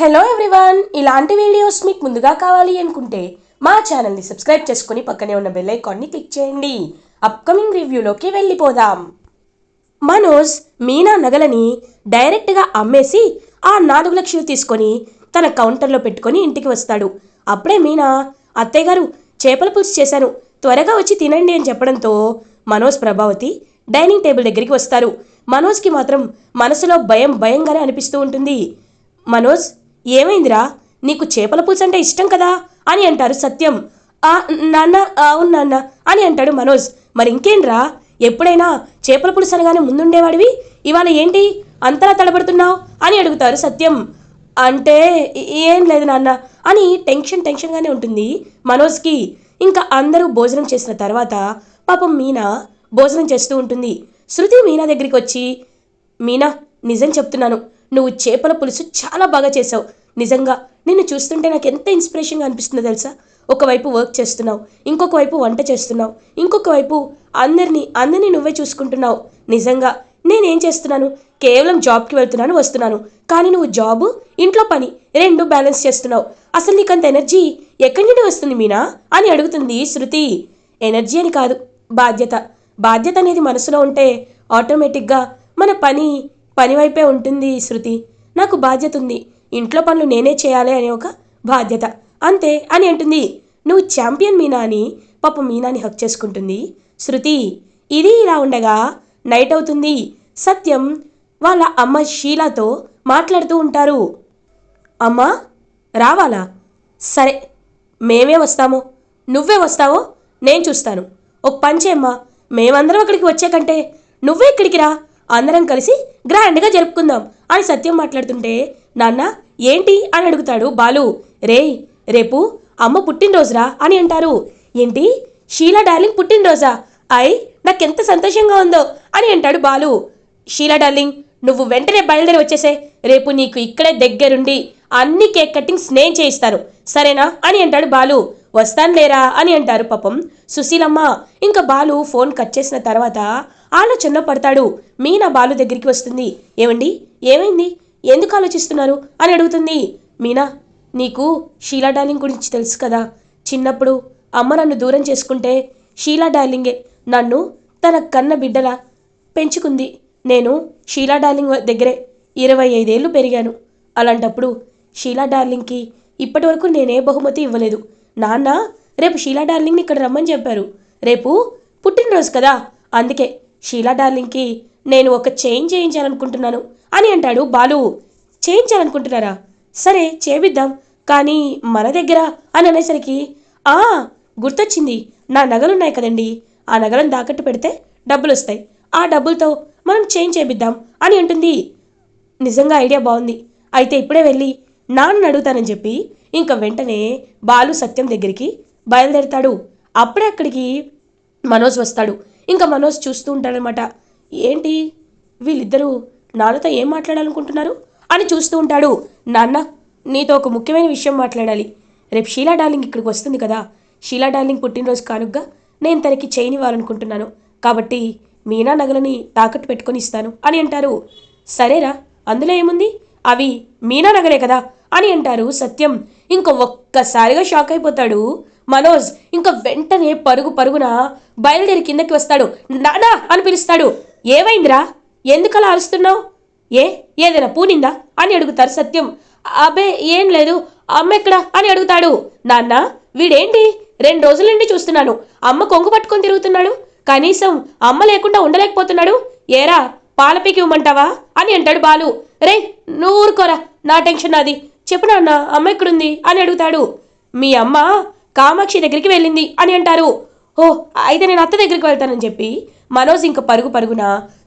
Hello everyone ఇలాంటి videos మీకు ముందుగా కావాలి అనుకుంటే మా ఛానల్ని సబ్స్క్రైబ్ చేసుకుని పక్కనే ఉన్న బెల్ ఐకాన్ని క్లిక్ చేయండి. అప్కమింగ్ రివ్యూలోకి వెళ్ళిపోదాం. మనోజ్ మీనా నగలని డైరెక్ట్గా అమ్మేసి ఆ నాలుగు లక్షలు తీసుకొని తన కౌంటర్లో పెట్టుకొని ఇంటికి వస్తాడు. అప్పుడే మీనా అత్తయ్య గారు చేపల పులుసు చేశాను. త్వరగా వచ్చి తినండి అని చెప్పడంతో మనోజ్ ప్రభావతి డైనింగ్ టేబుల్ దగ్గరికి వస్తారు. మనోజ్కి మాత్రం మనసులో భయం భయంగానే అనిపిస్తూ ఉంటుంది. మనోజ్ ఏమైందిరా? నీకు చేపల పులుసు అంటే ఇష్టం కదా? అని అంటారు సత్యం. ఆ నాన్న అవును నాన్న అని అంటాడు మనోజ్. మరి ఇంకేంరా ఎప్పుడైనా చేపల పులుసు అనగానే ముందుండేవాడివి? ఇవాళ ఏంటి? అంతలా తడబడుతున్నావు? అని అడుగుతారు సత్యం. అంటే ఏం లేదు నాన్న. అని టెన్షన్ టెన్షన్గానే ఉంటుంది మనోజ్కి. ఇంకా అందరూ భోజనం చేసిన తర్వాత పాపం మీనా భోజనం చేస్తూ ఉంటుంది. శృతి మీనా దగ్గరికి వచ్చి మీనా నిజం చెప్తున్నాను. నువ్వు చేపల పులుసు చాలా బాగా చేసావు. నిజంగా నిన్ను చూస్తుంటే నాకు ఎంత ఇన్స్పిరేషన్గా అనిపిస్తుందో తెలుసా? ఒకవైపు వర్క్ చేస్తున్నావు ఇంకొక వైపు వంట చేస్తున్నావు ఇంకొక వైపు అందరినీ అందరినీ నువ్వే చూసుకుంటున్నావు. నిజంగా నేనేం చేస్తున్నాను? కేవలం జాబ్కి వెళ్తున్నాను వస్తున్నాను. కానీ నువ్వు జాబు ఇంట్లో పని రెండు బ్యాలెన్స్ చేస్తున్నావు. అసలు నీకు అంత ఎనర్జీ ఎక్కడి నుండి వస్తుంది మీనా? అని అడుగుతుంది శృతి. ఎనర్జీ అని కాదు బాధ్యత. బాధ్యత అనేది మనసులో ఉంటే ఆటోమేటిక్గా మన పని పని వైపే ఉంటుంది శృతి. నాకు బాధ్యత ఉంది ఇంట్లో పనులు నేనే చేయాలి అనే ఒక బాధ్యత. అంతే అని అంటుంది. నువ్వు ఛాంపియన్ మీనా అని పాప మీనాని హక్ చేసుకుంటుంది. శృతి ఇది ఇలా ఉండగా నైట్ అవుతుంది. సత్యం వాళ్ళ అమ్మ షీలాతో మాట్లాడుతూ ఉంటారు. అమ్మా రావాలా? సరే మేమే వస్తాము. నువ్వే వస్తావో నేను చూస్తాను. ఒక పని చేయమ్మా. మేమందరం అక్కడికి వచ్చే కంటే నువ్వే ఇక్కడికి రా. అందరం కలిసి గ్రాండ్గా జరుపుకుందాం అని సత్యం మాట్లాడుతుంటే నాన్న ఏంటి? అని అడుగుతాడు బాలు. రేయ్ రేపు అమ్మ పుట్టినరోజురా? అని అంటారు. ఏంటి? షీలా డార్లింగ్ పుట్టినరోజా? ఐ నాకెంత సంతోషంగా ఉందో? అని అంటాడు బాలు. షీలా డార్లింగ్ నువ్వు వెంటనే బయలుదేరి వచ్చేసే. రేపు నీకు ఇక్కడే దగ్గరుండి అన్ని కేక్ కట్టింగ్స్ నేను చేయిస్తాను. సరేనా? అని అంటాడు బాలు. వస్తాను లేరా అని అంటారు పాపం సుశీలమ్మ. ఇంకా బాలు ఫోన్ కట్ చేసిన తర్వాత ఆలోచనలో పడతాడు. మీనా బాలు దగ్గరికి వస్తుంది. ఏమండి? ఏమైంది? ఎందుకు ఆలోచిస్తున్నారు? అని అడుగుతుంది. మీనా నీకు షీలా డార్లింగ్ గురించి తెలుసు కదా. చిన్నప్పుడు అమ్మ నన్ను దూరం చేసుకుంటే షీలా డార్లింగే నన్ను తన కన్న బిడ్డలా పెంచుకుంది. నేను షీలా డార్లింగ్ దగ్గరే ఇరవై ఐదేళ్ళు పెరిగాను. అలాంటప్పుడు షీలా డార్లింగ్కి ఇప్పటి వరకు నేనే బహుమతి ఇవ్వలేదు. నాన్న రేపు షీలా డార్లింగ్ని ఇక్కడ రమ్మని చెప్పారు. రేపు పుట్టినరోజు కదా. అందుకే షీలా డార్లింగ్కి నేను ఒక చేంజ్ చేయించాలనుకుంటున్నాను అని అంటాడు బాలు. చేయించాలనుకుంటున్నారా? సరే చేపిద్దాం. కానీ మన దగ్గర అని అనేసరికి ఆ గుర్తొచ్చింది. నా నగలున్నాయి కదండి. ఆ నగలను తాకట్టు పెడితే డబ్బులు వస్తాయి ఆ డబ్బులతో మనం చేంజ్ చేపిద్దాం అని అంటుంది. నిజంగా ఐడియా బాగుంది. అయితే ఇప్పుడే వెళ్ళి నాన్నని అడుగుతానని చెప్పి ఇంకా వెంటనే బాలు సత్యం దగ్గరికి బయలుదేరతాడు. అప్పుడే అక్కడికి మనోజ్ వస్తాడు. ఇంకా మనోజ్ చూస్తూ ఉంటాడనమాట. ఏంటి? వీళ్ళిద్దరూ నాన్నతో ఏం మాట్లాడాలనుకుంటున్నారు? అని చూస్తూ ఉంటాడు. నాన్న నీతో ఒక ముఖ్యమైన విషయం మాట్లాడాలి. రేపు షీలా డార్లింగ్ ఇక్కడికి వస్తుంది కదా. షీలా డార్లింగ్ పుట్టినరోజు కానుగ్గా నేను తనకి చైన్ ఇవ్వాలనుకుంటున్నాను కాబట్టి మీనా నగలని తాకట్టు పెట్టుకొని ఇస్తాను అని అంటారు. సరేరా అందులో ఏముంది? అవి మీనా నగలే కదా అని అంటారు సత్యం. ఇంక ఒక్కసారిగా షాక్ అయిపోతాడు మనోజ్ ఇంకా వెంటనే పరుగు పరుగున బయలుదేరి కిందకి వస్తాడు. నానా అని పిలుస్తాడు. ఏమైందిరా? ఎందుకలా అరుస్తున్నావు? ఏ? ఏదైనా పూనిందా? అని అడుగుతారు సత్యం. అబే ఏం లేదు. అమ్మ ఎక్కడ? అని అడుగుతాడు. నాన్న వీడేంటి? రెండు రోజుల నుండి చూస్తున్నాను. అమ్మ కొంగు పట్టుకొని తిరుగుతున్నాడు. కనీసం అమ్మ లేకుండా ఉండలేకపోతున్నాడు. ఏరా పాలపీకి ఇవ్వమంటావా? అని అంటాడు బాలు. రే నువ్వు ఊరుకోరా. నా టెన్షన్ నాది. చెప్పు నాన్న అమ్మ ఎక్కడుంది? అని అడుగుతాడు. మీ అమ్మ కామాక్షి దగ్గరికి వెళ్ళింది అని అంటారు. ఓ అయితే నేను అత్త దగ్గరికి వెళ్తానని చెప్పి మనోజ్ ఇంక పరుగు పరుగున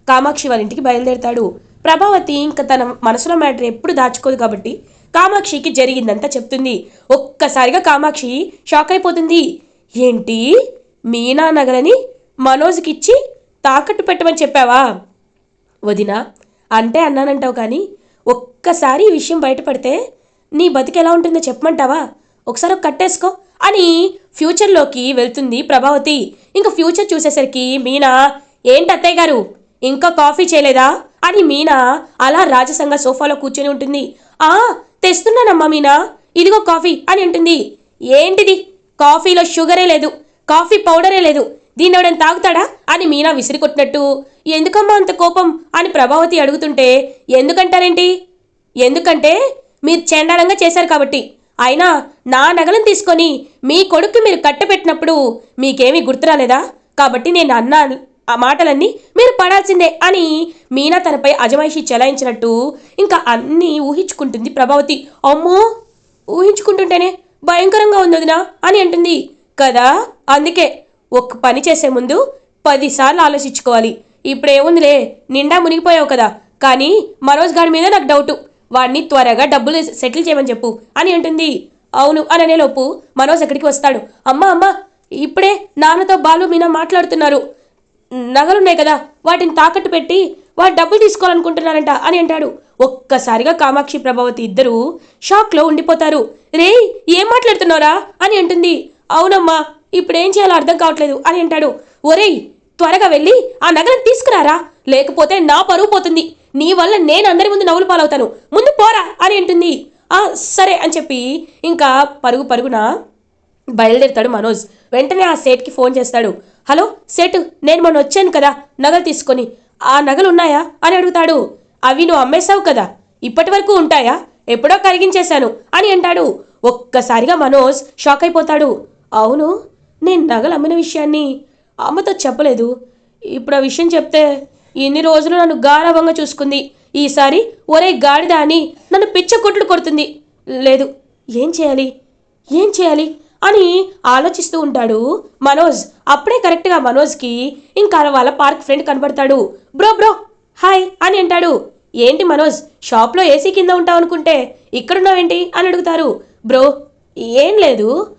కామాక్షి వాళ్ళ ఇంటికి బయలుదేరతాడు. ప్రభావతి ఇంకా తన మనసులో మ్యాటర్ ఎప్పుడు దాచుకోదు కాబట్టి కామాక్షికి జరిగిందంతా చెప్తుంది. ఒక్కసారిగా కామాక్షి షాక్ అయిపోతుంది. ఏంటి? మీనా నగలని మనోజ్కిచ్చి తాకట్టు పెట్టమని చెప్పావా? వదినా అంటే అన్నానంటావు కానీ ఒక్కసారి ఈ విషయం బయటపడితే నీ బతికి ఎలా ఉంటుందో చెప్పమంటావా? ఒకసారి ఒక కట్టేసుకో. అని ఫ్యూచర్లోకి వెళ్తుంది ప్రభావతి. ఇంకా ఫ్యూచర్ చూసేసరికి మీనా ఏంటి అత్తయ్య గారు? ఇంకా కాఫీ చేయలేదా? అని మీనా అలా రాజసంగా సోఫాలో కూర్చొని ఉంటుంది. ఆ తెస్తున్నానమ్మా మీనా. ఇదిగో కాఫీ అని అంటుంది. ఏంటిది? కాఫీలో షుగరే లేదు. కాఫీ పౌడరే లేదు. దీన్ని ఎవడని తాగుతాడా? అని మీనా విసిరికొట్టినట్టు. ఎందుకమ్మా అంత కోపం? అని ప్రభావతి అడుగుతుంటే ఎందుకంటారేంటి? ఎందుకంటే మీరు చండాలంగా చేశారు కాబట్టి. అయినా నా నగలను తీసుకొని మీ కొడుక్కి మీరు కట్టపెట్టినప్పుడు మీకేమీ గుర్తురాలేదా కాబట్టి నేను అన్నా ఆ మాటలన్నీ మీరు పడాల్సిందే అని మీనా తనపై అజమాయిషి చెలాయించినట్టు ఇంకా అన్నీ ఊహించుకుంటుంది ప్రభావతి. అమ్మో! ఊహించుకుంటుంటేనే భయంకరంగా ఉంది వదినా అని అంటుంది. కదా? అందుకే ఒక పని చేసే ముందు పదిసార్లు ఆలోచించుకోవాలి. ఇప్పుడు ఏముందిలే నిండా మునిగిపోయావు కదా. కానీ మనోజ్ గారి మీద నాకు డౌటు. వాడిని త్వరగా డబ్బులు సెటిల్ చేయమని చెప్పు అని అంటుంది. అవును అని అనేలోపు మనోజ్ ఎక్కడికి వస్తాడు? అమ్మా అమ్మ ఇప్పుడే నాన్నతో బాలు మీనా మాట్లాడుతున్నారు. నగలున్నాయి కదా వాటిని తాకట్టు పెట్టి వాడు డబ్బులు తీసుకోవాలనుకుంటున్నారంట అని అంటాడు. ఒక్కసారిగా కామాక్షి ప్రభావతి ఇద్దరు షాక్లో ఉండిపోతారు. రే ఏం మాట్లాడుతున్నారా అని అంటుంది. అవునమ్మా ఇప్పుడేం చేయాలో అర్థం కావట్లేదు అని అంటాడు. ఒరేయ్ త్వరగా వెళ్ళి ఆ నగలను తీసుకురారా? లేకపోతే నా పరువు పోతుంది. నీ వల్ల నేను అందరి ముందు నవ్వులు పాలవుతాను. ముందు పోరా అని అంటుంది. ఆ సరే అని చెప్పి ఇంకా పరుగు పరుగున బయలుదేరుతాడు మనోజ్. వెంటనే ఆ సేట్కి ఫోన్ చేస్తాడు. హలో సేటు నేను మొన్న వచ్చాను కదా నగలు తీసుకొని. ఆ నగలు ఉన్నాయా? అని అడుగుతాడు. అవి నువ్వు అమ్మేశావు కదా ఇప్పటి వరకు ఉంటాయా? ఎప్పుడో కరిగించేశాను అని అంటాడు. ఒక్కసారిగా మనోజ్ షాక్ అయిపోతాడు. అవును నేను నగలు అమ్మిన విషయాన్ని అమ్మతో చెప్పలేదు. ఇప్పుడు ఆ విషయం చెప్తే ఇన్ని రోజులు నన్ను గారవంగా చూసుకుంది. ఈసారి ఒరే గాడిద అని నన్ను పిచ్చ కొట్టుడు కొడుతుంది. లేదు ఏం చేయాలి? ఏం చేయాలి? అని ఆలోచిస్తూ ఉంటాడు మనోజ్. అప్పుడే కరెక్ట్గా మనోజ్కి ఇంకా వాళ్ళ పార్క్ ఫ్రెండ్ కనబడతాడు. బ్రో బ్రో హాయ్ అని అంటాడు. ఏంటి మనోజ్ షాప్లో ఏసీ కింద ఉంటావు అనుకుంటే ఇక్కడున్నావేంటి అని అడుగుతారు. బ్రో ఏం లేదు.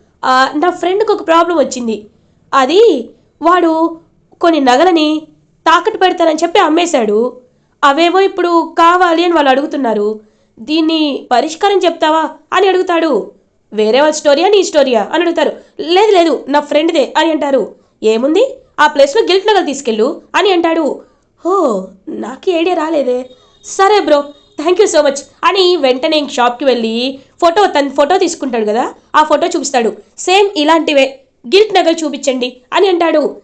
నా ఫ్రెండ్కి ఒక ప్రాబ్లం వచ్చింది. అది వాడు కొన్ని నగలని తాకట్టు పెడతానని చెప్పి అమ్మేశాడు. అవేమో ఇప్పుడు కావాలి అని వాళ్ళు అడుగుతున్నారు. దీన్ని పరిష్కారం చెప్తావా అని అడుగుతాడు. వేరే వాళ్ళ స్టోరీయా నీ స్టోరీయా అని అడుగుతారు. లేదు లేదు నా ఫ్రెండ్దే అని అంటారు. ఏముంది? ఆ ప్లేస్లో గిల్ట్ నగలు తీసుకెళ్ళు అని అంటాడు. హో నాకు ఐడియా రాలేదే. సరే bro thank you so much అని వెంటనే ఇంక షాప్కి వెళ్ళి ఫోటో తన ఫోటో తీసుకుంటాడు కదా ఆ ఫోటో చూపిస్తాడు. సేమ్ ఇలాంటివే గిల్ట్ నగలు చూపించండి అని అంటాడు.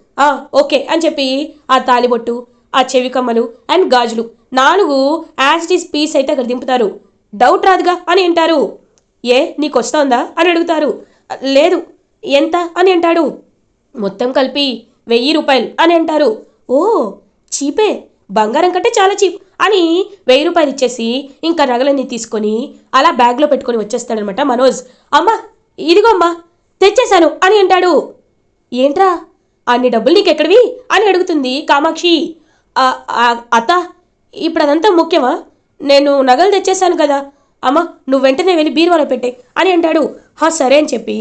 ఓకే అని చెప్పి ఆ తాలిబొట్టు ఆ చెవి కమ్మలు అండ్ గాజులు నాలుగు యాజ్ ఇట్ ఈస్ పీస్ అయితే అక్కడ దింపుతారు. డౌట్ రాదుగా అని అంటారు. ఏ నీకు వస్తోందా అని అడుగుతారు. లేదు ఎంత అని అంటాడు. మొత్తం కలిపి వెయ్యి రూపాయలు అని అంటారు. ఓ చీపే బంగారం కంటే చాలా చీప్ అని వెయ్యి రూపాయలు ఇచ్చేసి ఇంకా నగలన్నీ తీసుకొని అలా బ్యాగ్లో పెట్టుకొని వచ్చేస్తాడనమాట మనోజ్. అమ్మా ఇదిగో అమ్మా తెచ్చేశాను అని అంటాడు. ఏంట్రా? అన్ని డబ్బులు నీకెక్కడివి? అని అడుగుతుంది కామాక్షి. అత్త ఇప్పుడు అదంతా ముఖ్యమా? నేను నగలు తెచ్చేశాను కదా. అమ్మ నువ్వు వెంటనే వెళ్ళి బీరువాలో పెట్టే అని అంటాడు. హా సరే అని చెప్పి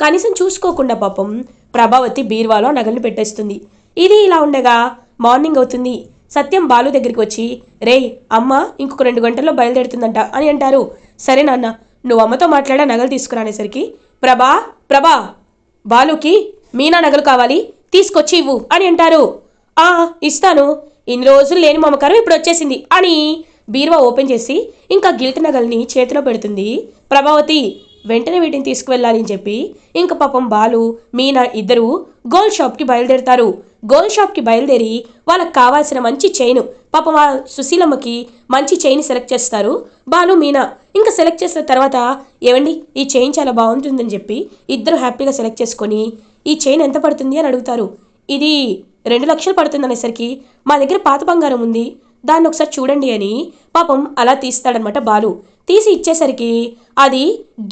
కనీసం చూసుకోకుండా పాపం ప్రభావతి బీరువాలో నగల్ని పెట్టేస్తుంది. ఇది ఇలా ఉండగా మార్నింగ్ అవుతుంది. సత్యం బాలు దగ్గరికి వచ్చి రేయ్ అమ్మ ఇంకొక రెండు గంటల్లో బయలుదేరుతుందంట అని అంటారు. సరే నాన్న నువ్వు అమ్మతో మాట్లాడా నగలు తీసుకురానేసరికి ప్రభా ప్రభా బాలుకి మీనా నగలు కావాలి. తీసుకొచ్చి ఇవ్వు అని అంటారు. ఆ ఇస్తాను. ఇన్ని రోజులు లేని మమకారం ఇప్పుడు వచ్చేసింది అని బీరువా ఓపెన్ చేసి ఇంకా గిల్ట్ నగల్ని చేతిలో పెడుతుంది. ప్రభావతి వెంటనే వీటిని తీసుకువెళ్ళాలని చెప్పి ఇంకా పాపం బాలు మీనా ఇద్దరు గోల్డ్ షాప్కి బయలుదేరుతారు. గోల్డ్ షాప్కి బయలుదేరి వాళ్ళకి కావాల్సిన మంచి చైన్ పాపం ఆ సుశీలమ్మకి మంచి చైన్ సెలెక్ట్ చేస్తారు. బాలు మీనా ఇంకా సెలెక్ట్ చేసిన తర్వాత ఏవండి ఈ చైన్ చాలా బాగుంటుందని చెప్పి ఇద్దరు హ్యాపీగా సెలెక్ట్ చేసుకొని ఈ చైన్ ఎంత పడుతుంది అని అడుగుతారు. ఇది రెండు లక్షలు పడుతుంది అనేసరికి మా దగ్గర పాత బంగారం ఉంది దాన్ని ఒకసారి చూడండి అని పాపం అలా తీస్తాడనమాట బాలు. తీసి ఇచ్చేసరికి అది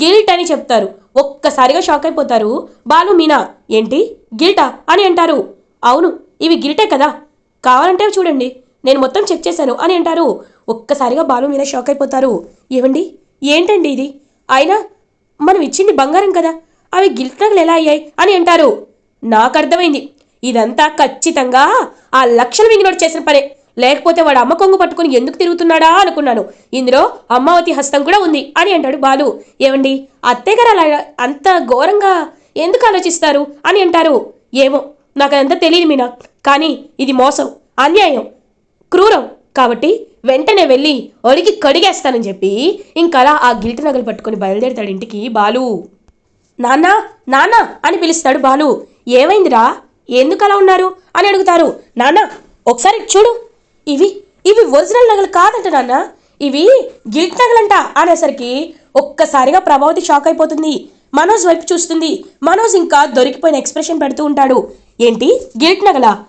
గిల్ట్ అని చెప్తారు. ఒక్కసారిగా షాక్ అయిపోతారు. బాలు మీనా ఏంటి? గిల్టా అని అంటారు. అవును ఇవి గిల్టే కదా. కావాలంటే చూడండి. నేను మొత్తం చెక్ చేశాను అని అంటారు. ఒక్కసారిగా బాలు మీద షాక్ అయిపోతారు. ఏవండి? ఏంటండి ఇది? అయినా మనం ఇచ్చింది బంగారం కదా. అవి గిల్ట్ నగలు ఎలా అయ్యాయి అని అంటారు. నాకు అర్థమైంది. ఇదంతా ఖచ్చితంగా ఆ లక్షల వింగినోడు చేసిన పనే. లేకపోతే వాడు అమ్మ కొంగు పట్టుకుని ఎందుకు తిరుగుతున్నాడా అనుకున్నాను. ఇందులో అమ్మావతి హస్తం కూడా ఉంది అని అంటాడు బాలు. ఏమండి? అత్తయ్యగారు అలా అంత ఘోరంగా ఎందుకు ఆలోచిస్తారు అని అంటారు. ఏమో నాకు అదంతా తెలియదు మీనా. కానీ ఇది మోసం అన్యాయం క్రూరం. కాబట్టి వెంటనే వెళ్ళి ఒడికి కడిగేస్తానని చెప్పి ఇంకలా ఆ గిల్ట్ నగలు పట్టుకొని బయలుదేరుతాడు ఇంటికి బాలు. నాన్నా నాన్నా అని పిలుస్తాడు బాలు. ఏమైందిరా? ఎందుకు అలా ఉన్నారు? అని అడుగుతారు. నాన్నా ఒకసారి చూడు. ఇవి ఇవి ఒరిజినల్ నగలు కాదంట నాన్న. ఇవి గిల్ట్ నగలంట అనేసరికి ఒక్కసారిగా ప్రభావతి షాక్ అయిపోతుంది. మనోజ్ వైపు చూస్తుంది. మనోజ్ ఇంకా దొరికిపోయిన ఎక్స్ప్రెషన్ పెడుతూ ఉంటాడు. ఏంటి? గిల్ట్ నగలా?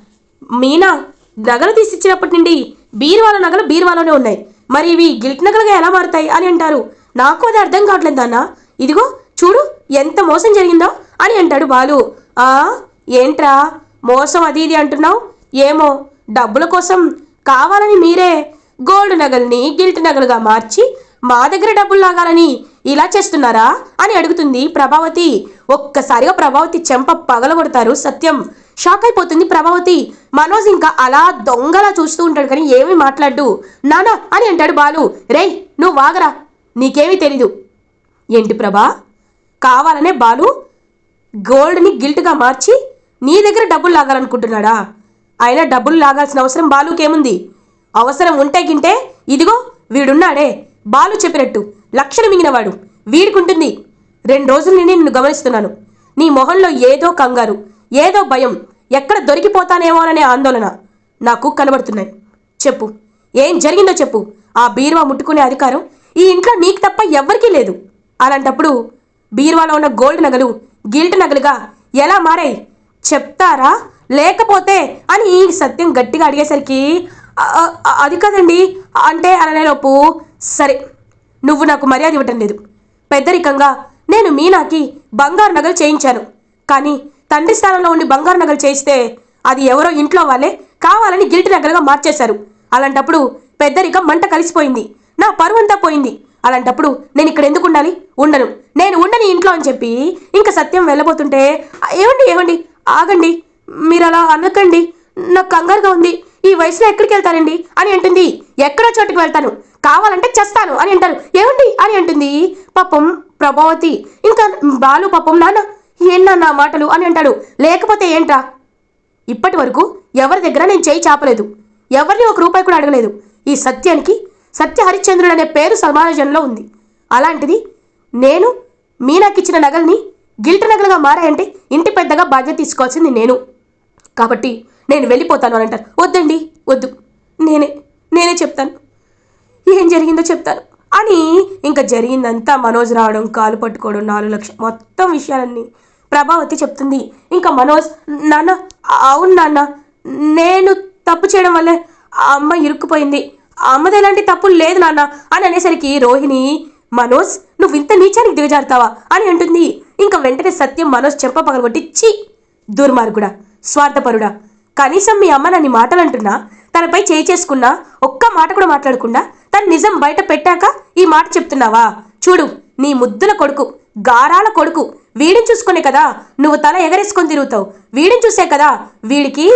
మీనా నగలు తీసిచ్చినప్పటి నుండి బీరువాల నగలు బీరువాలోనే ఉన్నాయి. మరి ఇవి గిల్ట్ నగలుగా ఎలా మారుతాయి అని అంటారు. నాకు అది అర్థం కావట్లేదు నాన్న. ఇదిగో చూడు ఎంత మోసం జరిగిందో అని అంటాడు బాలు. ఆ ఏంట్రా? మోసం అది ఇది అంటున్నావు? ఏమో డబ్బుల కోసం కావాలని మీరే గోల్డ్ నగల్ని గిల్ట్ నగలుగా మార్చి మా దగ్గర డబ్బులు లాగాలని ఇలా చేస్తున్నారా అని అడుగుతుంది ప్రభావతి. ఒక్కసారిగా ప్రభావతి చెంప పగలగొడతారు సత్యం షాక్ అయిపోతుంది. ప్రభావతి మనోజ్ ఇంకా అలా దొంగలా చూస్తూ ఉంటాడు కానీ ఏమీ మాట్లాడు నానా అని అంటాడు బాలు. రేయ్ నువ్వు వాగరా నీకేమీ తెలీదు. ఏంటి ప్రభా? కావాలనే బాలు గోల్డ్ని గిల్ట్గా మార్చి నీ దగ్గర డబ్బులు లాగాలనుకుంటున్నాడా? అయినా డబ్బులు లాగాల్సిన అవసరం బాలుకేముంది? అవసరం ఉంటే గింటే ఇదిగో వీడున్నాడే. బాలు చెప్పినట్టు లక్షలు మింగినవాడు వీడికుంటుంది. రెండు రోజుల నుండి నిన్ను గమనిస్తున్నాను. నీ మొహంలో ఏదో కంగారు ఏదో భయం ఎక్కడ దొరికిపోతానేమోననే ఆందోళన నాకు కనబడుతున్నాయి. చెప్పు. ఏం జరిగిందో చెప్పు. ఆ బీరువా ముట్టుకునే అధికారం ఈ ఇంట్లో నీకు తప్ప ఎవ్వరికీ లేదు. అలాంటప్పుడు బీరువాలో ఉన్న గోల్డ్ నగలు గిల్ట్ నగలుగా ఎలా మారాయి చెప్తారా? లేకపోతే అని సత్యం గట్టిగా అడిగేసరికి అది కదండి. అంటే అననేలోపు సరే నువ్వు నాకు మర్యాద ఇవ్వటం లేదు. పెద్దరికంగా నేను మీనాకి బంగారు నగలు చేయించాను. కానీ తండ్రి స్థానంలో ఉండి బంగారు నగలు చేయిస్తే అది ఎవరో ఇంట్లో వాళ్ళే కావాలని గిల్ట్ నగలుగా మార్చేశారు. అలాంటప్పుడు పెద్దరికం మంట కలిసిపోయింది. నా పరువంతా పోయింది. అలాంటప్పుడు నేను ఇక్కడ ఎందుకు ఉండాలి? ఉండను. నేను ఉండని ఇంట్లో అని చెప్పి ఇంకా సత్యం వెళ్ళబోతుంటే ఏమండి ఏమండి ఆగండి. మీరు అలా అనకండి. నాకు కంగారుగా ఉంది. ఈ వయసులో ఎక్కడికి వెళ్తానండి అని అంటుంది. ఎక్కడో చోటుకి వెళ్తాను. కావాలంటే చేస్తాను అని అంటారు. ఏమండి అని అంటుంది. పాపం ప్రభావతి. ఇంకా బాలు పాపం నాన్న. ఏన్నా నా మాటలు? అని అంటాడు. లేకపోతే ఏంట్రా? ఇప్పటి వరకు ఎవరి దగ్గర నేను చేయి చాపలేదు. ఎవరిని ఒక రూపాయి కూడా అడగలేదు. ఈ సత్యానికి సత్య హరిశ్చంద్రుడు అనే పేరు సమాజంలో ఉంది. అలాంటిది నేను మీనాకిచ్చిన నగల్ని గిల్ట్ నగలుగా మారాయంటే ఇంటి పెద్దగా బాధ్యత తీసుకోవాల్సింది నేను. కాబట్టి నేను వెళ్ళిపోతాను అని అంటారు. వద్దండి వద్దు. నేనే నేనే చెప్తాను. ఏం జరిగిందో చెప్తాను. అని ఇంకా జరిగిందంతా మనోజ్ రావడం కాలు పట్టుకోవడం నాలుగు లక్షలు మొత్తం విషయాలన్నీ ప్రభావతి చెప్తుంది. ఇంకా మనోజ్ నాన్న అవును నాన్న నేను తప్పు చేయడం వల్లే ఆ అమ్మ ఇరుక్కుపోయింది. అమ్మది ఎలాంటి తప్పులు లేదు నాన్న అని అనేసరికి రోహిణి మనోజ్ నువ్వు ఇంత నీచానికి దిగజారుతావా? అని అంటుంది. ఇంకా వెంటనే సత్యం మనోజ్ చెంప పగలగొట్టి చి దుర్మార్గుడా స్వార్థపరుడా. కనీసం మీ అమ్మ నన్ను మాటలు అంటున్నా తనపై చేయి చేసుకున్నా ఒక్క మాట కూడా మాట్లాడకుండా తను నిజం బయట పెట్టాక ఈ మాట చెప్తున్నావా? చూడు నీ ముద్దుల కొడుకు గారాల కొడుకు వీడిని చూసుకునే కదా నువ్వు తల ఎగరేసుకొని తిరుగుతావు. వీడిని చూసే కదా వీడికి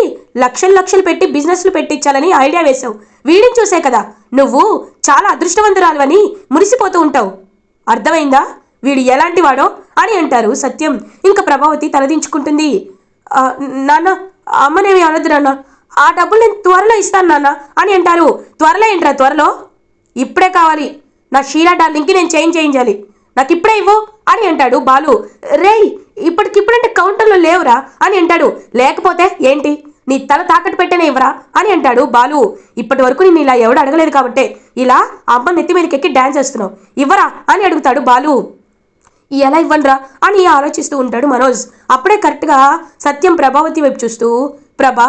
లక్షలు లక్షలు పెట్టి బిజినెస్లు పెట్టించాలని ఐడియా వేశావు. వీడిని చూసే కదా నువ్వు చాలా అదృష్టవంతురాలువని మురిసిపోతూ ఉంటావు. అర్థమైందా? వీడు ఎలాంటి వాడో అని అంటారు సత్యం. ఇంకా ప్రభావతి తలదించుకుంటుంది నాన్న అమ్మనేమి అనొద్దు నాన్న. ఆ డబ్బులు నేను త్వరలో ఇస్తాను నాన్న అని అంటారు. త్వరలో ఏంట్రా? త్వరలో? ఇప్పుడే కావాలి. నా షీలా డార్లింగ్కి నేను చేంజ్ చేయించాలి. నాకు ఇప్పుడే ఇవ్వు అని అంటాడు బాలు. రేయ్ ఇప్పటికిప్పుడంటే కౌంటర్లో లేవురా అని అంటాడు. లేకపోతే ఏంటి? నీ తల తాకట్టు పెట్టనే ఇవ్వరా అని అంటాడు బాలు. ఇప్పటి వరకు నేను ఇలా ఎవడు అడగలేదు కాబట్టే ఇలా అమ్మ నెత్తి మీదకి ఎక్కి డాన్స్ చేస్తున్నావు ఇవ్వరా అని అడుగుతాడు బాలు. ఎలా ఇవ్వండిరా అని ఆలోచిస్తూ ఉంటాడు మనోజ్. అప్పుడే కరెక్ట్గా సత్యం ప్రభావతి వైపు చూస్తూ ప్రభా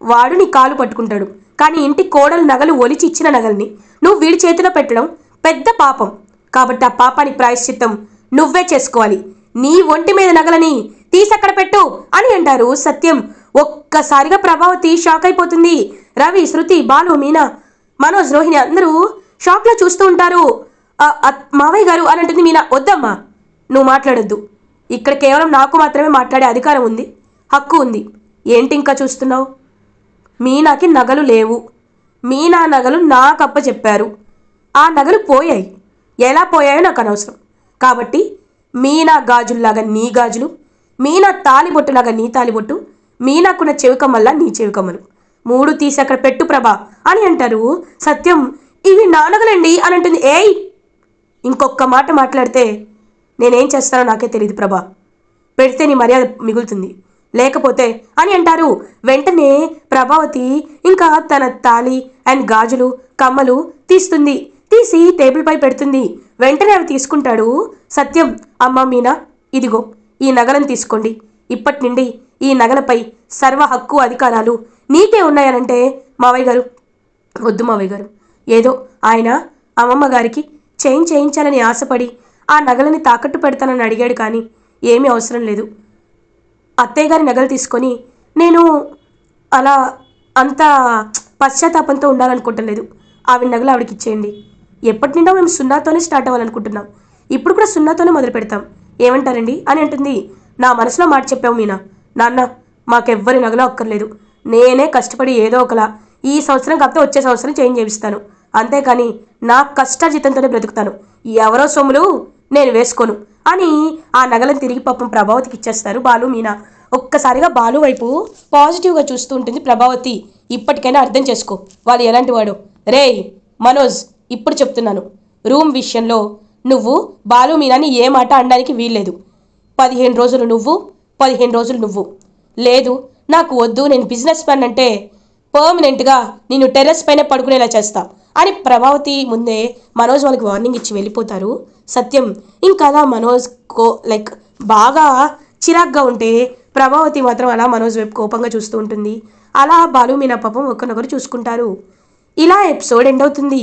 వాడు నీ కాలు పట్టుకుంటాడు. కానీ ఇంటి కోడలు నగలు ఒలిచి ఇచ్చిన నగల్ని నువ్వు వీడి చేతిలో పెట్టడం పెద్ద పాపం. కాబట్టి ఆ పాపానికి ప్రాయశ్చిత్తం నువ్వే చేసుకోవాలి. నీ ఒంటి మీద నగలని తీసక్కడ పెట్టు అని అంటారు. సత్యం ఒక్కసారిగా ప్రభావతి షాక్ అయిపోతుంది. రవి శృతి బాలు మీనా మనోజ్ రోహిణి అందరూ షాక్లో చూస్తూ ఉంటారు. మావయ్య గారు అని అంటుంది మీనా వద్దమ్మా నువ్వు మాట్లాడొద్దు. ఇక్కడ కేవలం నాకు మాత్రమే మాట్లాడే అధికారం ఉంది హక్కు ఉంది. ఏంటి ఇంకా చూస్తున్నావు? మీనాకి నగలు లేవు. మీనా నగలు నాకు అప్ప చెప్పారు ఆ నగలు పోయాయి. ఎలా పోయాయో నాకు అనవసరం. కాబట్టి మీనా గాజుల్లాగా నీ గాజులు మీనా తాలిబొట్టులాగా నీ తాలిబొట్టు మీనాకున్న చెవికమ్మల్లా నీ చెవికమ్మలు. మూడు తీసి అక్కడ పెట్టు ప్రభా అని అంటారు. సత్యం ఇవి నానగలండి అని అంటుంది. ఏయ్! ఇంకొక మాట మాట్లాడితే నేనేం చేస్తానో నాకే తెలియదు ప్రభా. పెడితే నీ మర్యాద మిగులుతుంది. లేకపోతే అని అంటారు. వెంటనే ప్రభావతి ఇంకా తన తాళి అండ్ గాజులు కమ్మలు తీస్తుంది. తీసి టేబుల్ పై పెడుతుంది. వెంటనే అవి తీసుకుంటాడు. సత్యం అమ్మ మీనా ఇదిగో ఈ నగలను తీసుకోండి. ఇప్పటి నుండి ఈ నగలపై సర్వ హక్కు అధికారాలు నీకే ఉన్నాయనంటే మావయ్య గారు వద్దు మావయ్య గారు. ఏదో ఆయన అమ్మమ్మ గారికి చేంజ్ చేయించాలని ఆశపడి ఆ నగలని తాకట్టు పెడతానని అడిగాడు కానీ ఏమీ అవసరం లేదు. అత్తయ్య గారి నగలు తీసుకొని నేను అలా అంత పశ్చాత్తాపంతో ఉండాలనుకుంటలేదు ఆవిడ నగలు ఆవిడకి ఇచ్చేయండి ఎప్పటి నుండో మేము సున్నాతోనే స్టార్ట్ అవ్వాలనుకుంటున్నాం. ఇప్పుడు కూడా సున్నాతోనే మొదలు పెడతాం. ఏమంటారండి? అని అంటుంది. నా మనసులో మాట చెప్పావు మీనా. నాన్న మాకెవ్వరి నగలో అక్కర్లేదు. నేనే కష్టపడి ఏదో ఒకలా ఈ సంవత్సరం కాకపోతే వచ్చే సంవత్సరం చేంజ్ చేపిస్తాను అంతేకాని నా కష్టార్జితంతోనే బ్రతుకుతాను. ఎవరో సొమ్ములు నేను వేసుకోను. అని ఆ నగలను తిరిగి పాపం ప్రభావతికి ఇచ్చేస్తారు బాలు మీనా. ఒక్కసారిగా బాలు వైపు పాజిటివ్గా చూస్తూ ఉంటుంది ప్రభావతి. ఇప్పటికైనా అర్థం చేసుకో. వాళ్ళు ఎలాంటి వాడు? రేయ్ మనోజ్ ఇప్పుడు చెప్తున్నాను. రూమ్ విషయంలో నువ్వు బాలు మీనాని ఏ మాట అనడానికి వీల్లేదు. పదిహేను రోజులు నువ్వు పదిహేను రోజులు నువ్వు. లేదు నాకు వద్దు నేను బిజినెస్ మ్యాన్ అంటే పర్మనెంట్గా నేను టెర్రస్ పైన పడుకునేలా చేస్తా. అని ప్రభావతి ముందే మనోజ్ వాళ్ళకి వార్నింగ్ ఇచ్చి వెళ్ళిపోతారు. సత్యం ఇంకా అలా మనోజ్ కో లైక్ బాగా చిరాగ్గా ఉంటే ప్రభావతి మాత్రం అలా మనోజ్ వైపు కోపంగా చూస్తూ ఉంటుంది. అలా బాలు మీనా పాపం ఒకరినొకరు చూసుకుంటారు. ఇలా ఎపిసోడ్ ఎండ్ అవుతుంది.